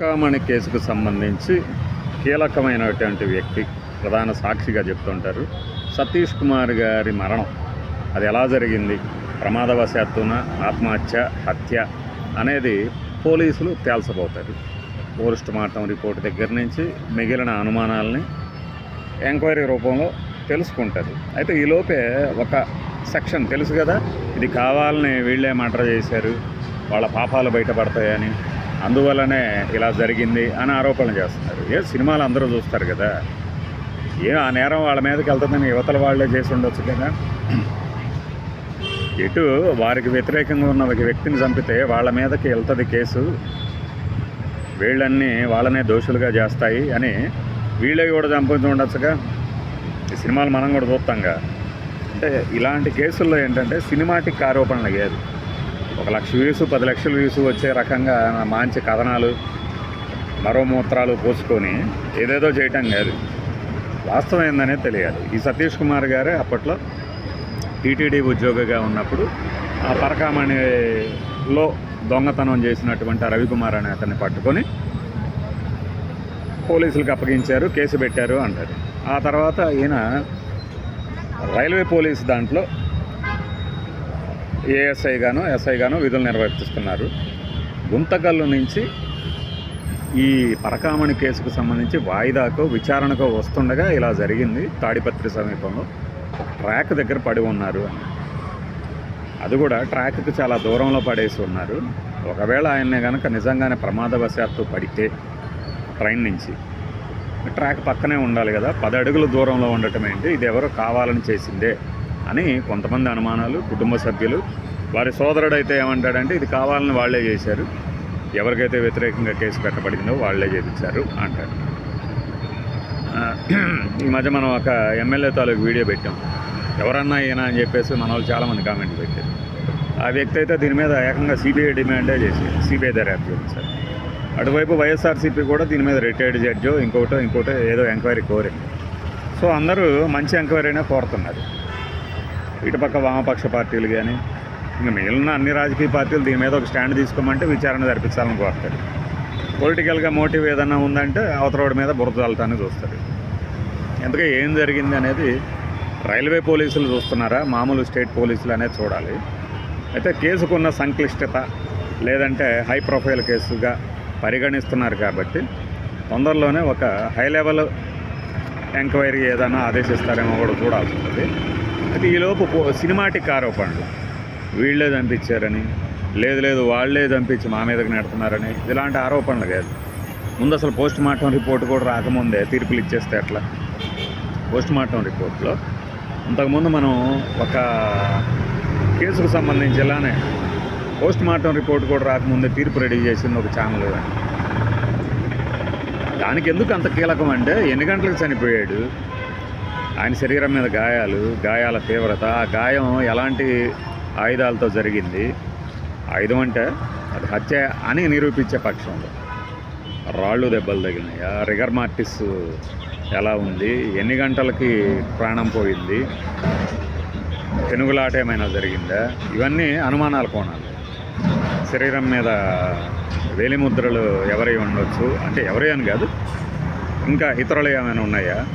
కామణి కేసుకు సంబంధించి కీలకమైనటువంటి వ్యక్తి ప్రధాన సాక్షిగా చెప్తుంటారు. సతీష్ కుమార్ గారి మరణం అది ఎలా జరిగింది? ప్రమాదవశాత్తున ఆత్మహత్య హత్య అనేది పోలీసులు తేల్చబోతారు. పోస్ట్ మార్టం రిపోర్ట్ దగ్గర నుంచి మిగిలిన అనుమానాలని ఎంక్వైరీ రూపంలో తెలుసుకుంటారు. అయితే ఈలోపే ఒక సెక్షన్ తెలుసు కదా? ఇది కావాలని వీళ్ళే మర్డర్ చేశారు వాళ్ళ పాపాలు బయటపడతాయని. అందువల్లనే ఇలా జరిగింది అని ఆరోపణలు చేస్తున్నారు. ఏ సినిమాలు అందరూ చూస్తారు కదా. ఏ ఆ నేరం వాళ్ళ మీదకి వెళ్తుందని యువతల వాళ్ళే చేసి ఉండొచ్చు కదా. ఎటు వారికి వ్యతిరేకంగా ఉన్న ఒక వ్యక్తిని చంపితే వాళ్ళ మీదకి వెళ్తుంది కేసు. వీళ్ళన్నీ వాళ్ళనే దోషులుగా చేస్తాయి అని వీళ్ళే కూడా చంపుతూ ఉండొచ్చుగా. ఈ సినిమాలు మనం కూడా చూస్తాంగా. అంటే ఇలాంటి కేసుల్లో ఏంటంటే సినిమాటిక్ ఆరోపణలు లేదు ఒక లక్ష వ్యూస్ పది లక్షల వ్యూస్ వచ్చే రకంగా మంచి కథనాలు మరో మూత్రాలు పోసుకొని ఏదేదో చేయటం కాదు. వాస్తవం ఏందనేది తెలియాలి. ఈ సతీష్ కుమార్ గారే అప్పట్లో టీటీడీ ఉద్యోగిగా ఉన్నప్పుడు ఆ పరకామణిలో దొంగతనం చేసినటువంటి రవికుమార్ అనే అతన్ని పట్టుకొని పోలీసులకు అప్పగించారు కేసు పెట్టారు అంటారు. ఆ తర్వాత ఈయన రైల్వే పోలీస్ దాంట్లో ఏఎస్ఐ గాను ఎస్ఐ గాను విధులు నిర్వర్తిస్తున్నారు. గుంతకల్లు నుంచి ఈ పరకామణి కేసుకు సంబంధించి వాయిదాకు విచారణకు వస్తుండగా ఇలా జరిగింది తాడిపత్రి సమీపంలో. ఒక ట్రాక్ దగ్గర పడి ఉన్నారు అని. అది కూడా ట్రాక్కి చాలా దూరంలో పడేసి ఉన్నారు. ఒకవేళ ఆయన కనుక నిజంగానే ప్రమాదవశాత్తు పడితే ట్రైన్ నుంచి. ట్రాక్ పక్కనే ఉండాలి కదా పది అడుగుల దూరంలో ఉండటం ఏంటి ఇది ఎవరో కావాలని చేసిందే. అని కొంతమంది అనుమానాలు కుటుంబ సభ్యులు వారి సోదరుడైతే ఏమంటాడంటే ఇది కావాలని వాళ్ళే చేశారు. ఎవరికైతే వ్యతిరేకంగా కేసు పెట్టబడిందో వాళ్ళే చేపించారు అంటారు ఈ మధ్య మనం ఒక ఎమ్మెల్యే తాలూకు వీడియో పెట్టాం. ఎవరన్నా ఈయన అని చెప్పేసి మన వాళ్ళు చాలామంది కామెంట్ పెట్టారు. ఆ వ్యక్తి అయితే దీని మీద ఏకంగా సిబిఐ డిమాండే చేసి సిబిఐ దర్యాప్తు చేశారు. అటువైపు వైఎస్ఆర్సీపీ కూడా దీని మీద రిటైర్డ్ జడ్జో ఇంకోటో ఇంకోటో ఏదో ఎంక్వైరీ కోరింది. సో అందరూ మంచి ఎంక్వైరీనే కోరుతున్నారు. ఇటుపక్క వామపక్ష పార్టీలు కానీ ఇంకా మిగిలిన అన్ని రాజకీయ పార్టీలు దీని మీద ఒక స్టాండ్ తీసుకోమంటే విచారణ జరిపించాలని కోరుతారు. పొలిటికల్గా మోటివ్ ఏదన్నా ఉందంటే అవతరోడి మీద బురద చల్లటాన్ని చూస్తారు. ఎందుకంటే ఏం జరిగింది అనేది రైల్వే పోలీసులు చూస్తున్నారా? మామూలు స్టేట్ పోలీసులు అనేది చూడాలి. అయితే కేసుకున్న సంక్లిష్టత లేదంటే హై ప్రొఫైల్ కేసుగా పరిగణిస్తున్నారు కాబట్టి తొందరలోనే ఒక హై లెవెల్ ఎంక్వైరీ ఏదైనా ఆదేశిస్తారేమో కూడా చూడాల్సి ఉంటుంది. అయితే ఈలోపు సినిమాటిక్ ఆరోపణలు. వీళ్ళే చంపించారని లేదు లేదు వాళ్ళే చంపించి మా మీదకి నెడుతున్నారని ఇలాంటి ఆరోపణలు కాదు. ముందు అసలు పోస్ట్ మార్టం రిపోర్ట్ కూడా రాకముందే తీర్పులు ఇచ్చేస్తే ఎట్లా? పోస్ట్ మార్టం రిపోర్ట్లో. అంతకుముందు మనం ఒక కేసుకు సంబంధించి ఇలానే పోస్ట్ మార్టం రిపోర్ట్ కూడా రాకముందే తీర్పు రెడీ చేసింది ఒక ఛానల్ దానికి ఎందుకు అంత కీలకం అంటే ఎన్ని గంటలకు చనిపోయాడు? ఆయన శరీరం మీద గాయాలు గాయాల తీవ్రత ఆ గాయం ఎలాంటి ఆయుధాలతో జరిగింది? ఆయుధం అంటే అది హత్య అని నిరూపించే పక్షంలో. రాళ్ళు దెబ్బలు తగిలినాయా? రిగర్ మార్టిస్ ఎలా ఉంది? ఎన్ని గంటలకి ప్రాణం పోయింది? పెనుగులాట ఏమైనా జరిగిందా? ఇవన్నీ అనుమానాల కోణాలు. శరీరం మీద వేలిముద్రలు ఎవరై ఉండొచ్చు? అంటే ఎవరి అని కాదు. ఇంకా ఇతరులు ఏమైనా ఉన్నాయా?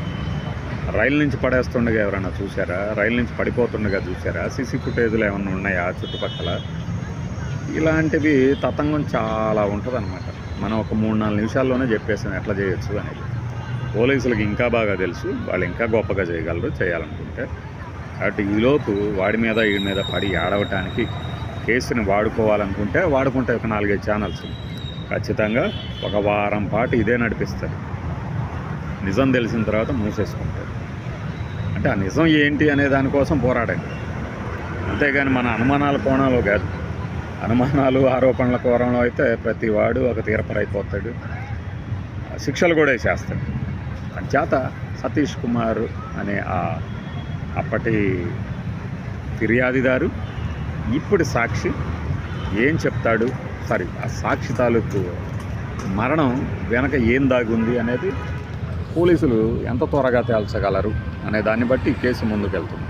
రైలు నుంచి పడేస్తుండగా ఎవరైనా చూసారా రైలు నుంచి పడిపోతుండగా చూసారా సీసీ ఫుటేజ్లు ఏమైనా ఉన్నాయా చుట్టుపక్కల? ఇలాంటివి తతంగం చాలా ఉంటుంది అనమాట మనం ఒక మూడు నాలుగు నిమిషాల్లోనే చెప్పేసాం ఎట్లా చేయొచ్చు అనేది. పోలీసులకు ఇంకా బాగా తెలుసు. వాళ్ళు ఇంకా గొప్పగా చేయగలరు చేయాలనుకుంటే. కాబట్టి ఈలోపు వాడి మీద వీడి మీద పడి ఆడవటానికి కేసుని వాడుకోవాలనుకుంటే వాడుకుంటే ఒక నాలుగైదు ఛానల్స్. ఖచ్చితంగా ఒక వారం పాటు ఇదే నడిపిస్తారు. నిజం తెలిసిన తర్వాత మూసేసుకుంటారు. అంటే ఆ నిజం ఏంటి అనే దానికోసం పోరాడండి అంతేగాని మన అనుమానాల కోణంలో కాదు. అనుమానాలు ఆరోపణల కోణంలో అయితే ప్రతి వాడు ఒక తీరపరైపోతాడు. శిక్షలు కూడా వేసేస్తాడు. అంచేత సతీష్ కుమార్ అనే ఆ అప్పటి ఫిర్యాదిదారు ఇప్పుడు సాక్షి ఏం చెప్తాడు? సారీ ఆ సాక్షి తాలూకు మరణం వెనక ఏం దాగుంది అనేది పోలీసులు ఎంత త్వరగా తేల్చగలరు అనే దాన్ని బట్టి కేసు ముందుకెళ్తుంది.